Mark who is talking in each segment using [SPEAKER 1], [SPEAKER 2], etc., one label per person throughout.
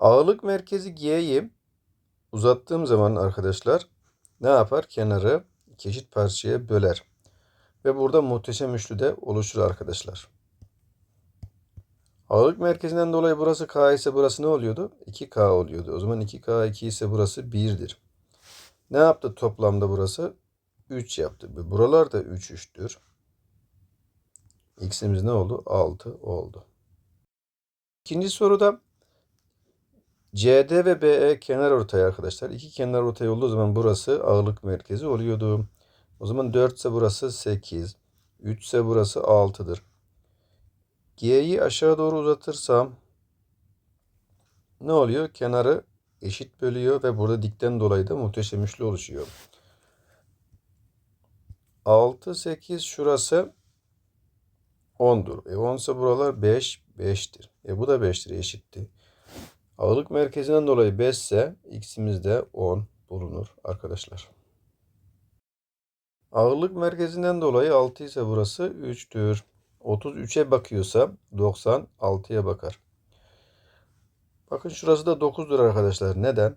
[SPEAKER 1] Ağırlık merkezi G'yi uzattığım zaman arkadaşlar ne yapar? Kenarı iki eşit parçaya böler. Ve burada muhteşem üçlü de oluşur arkadaşlar. Ağırlık merkezinden dolayı burası K ise burası ne oluyordu? 2K oluyordu. O zaman 2K 2 ise burası 1'dir. Ne yaptı toplamda burası? 3 yaptı. Buralar da 3 3'tür. X'imiz ne oldu? 6 oldu. İkinci soruda CD ve BE kenar ortay arkadaşlar. İki kenar ortay olduğu zaman burası ağırlık merkezi oluyordu. O zaman 4 ise burası 8. 3 ise burası 6'dır. G'yi aşağı doğru uzatırsam ne oluyor? Kenarı eşit bölüyor ve burada dikten dolayı da muhteşem üçlü oluşuyor. 6, 8 şurası 10'dur. E 10 ise buralar 5, 5'tir. E bu da 5'tir eşitti. Ağırlık merkezinden dolayı 5 ise x'imiz de 10 bulunur arkadaşlar. Ağırlık merkezinden dolayı 6 ise burası 3'tür. 33'e bakıyorsa 96'ya bakar. Bakın şurası da 9'dur arkadaşlar. Neden?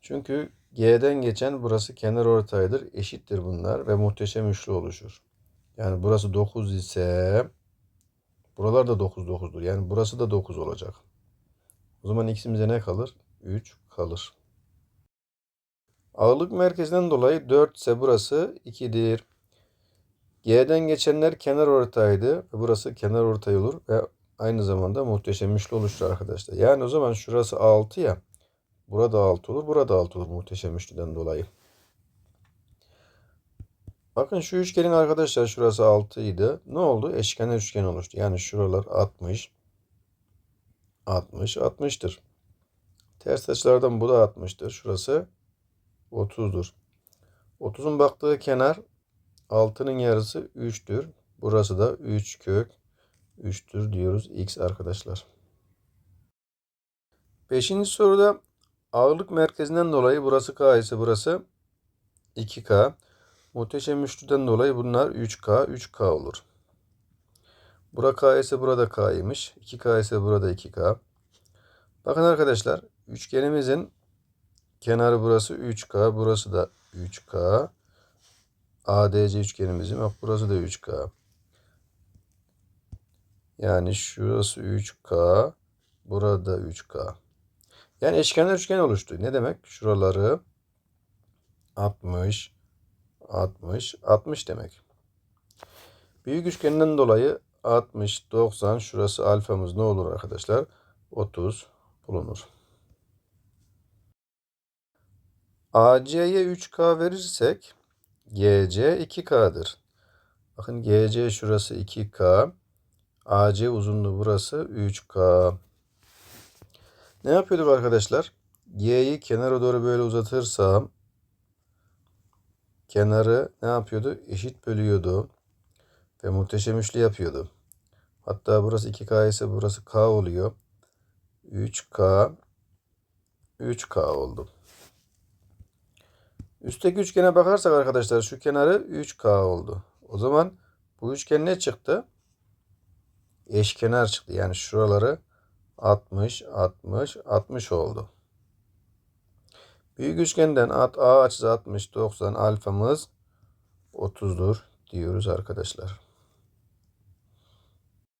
[SPEAKER 1] Çünkü G'den geçen burası kenar ortaydır. Eşittir bunlar ve muhteşem üçlü oluşur. Yani burası 9 ise buralar da 9 9'dur. Yani burası da 9 olacak. O zaman x'imize ne kalır? 3 kalır. Ağırlık merkezinden dolayı 4 ise burası 2'dir. G'den geçenler kenar ortaydı. Burası kenar ortay olur ve aynı zamanda muhteşem üçlü oluştur arkadaşlar. Yani o zaman şurası 6 ya. Burada 6 olur. Burada 6 olur muhteşem üçlüden dolayı. Bakın şu üçgenin arkadaşlar şurası 6 idi. Ne oldu? Eşkenar üçgen oluştu. Yani şuralar 60. 60. 60'tır. Ters açılardan bu da 60'tır. Şurası 30'dur. 30'un baktığı kenar 6'nın yarısı 3'tür. Burası da 3 kök 3'tür diyoruz x arkadaşlar. Beşinci soruda ağırlık merkezinden dolayı burası k ise burası 2k. Muhteşem üçlüden dolayı bunlar 3k 3k olur. Bura k ise burada k'ymış. 2k ise burada 2k. Bakın arkadaşlar üçgenimizin kenarı burası 3k. Burası da 3k. ADC üçgenimizin bak burası da 3K. Yani şurası 3K. Burada 3K. Yani eşkenar üçgen oluştu. Ne demek? Şuraları 60, 60, 60 demek. Büyük üçgeninden dolayı 60, 90 şurası alfamız ne olur arkadaşlar? 30 bulunur. AC'ye 3K verirsek GC 2K'dır. Bakın GC şurası 2K. AC uzunluğu burası 3K. Ne yapıyorduk arkadaşlar? G'yi kenara doğru böyle uzatırsam kenarı ne yapıyordu? Eşit bölüyordu. Ve muhteşem üçlü yapıyordu. Hatta burası 2K ise burası K oluyor. 3K 3K oldu. Üstteki üçgene bakarsak arkadaşlar şu kenarı 3K oldu. O zaman bu üçgen ne çıktı? Eşkenar çıktı. Yani şuraları 60, 60, 60 oldu. Büyük üçgenden A açısı 60, 90 alfamız 30'dur diyoruz arkadaşlar.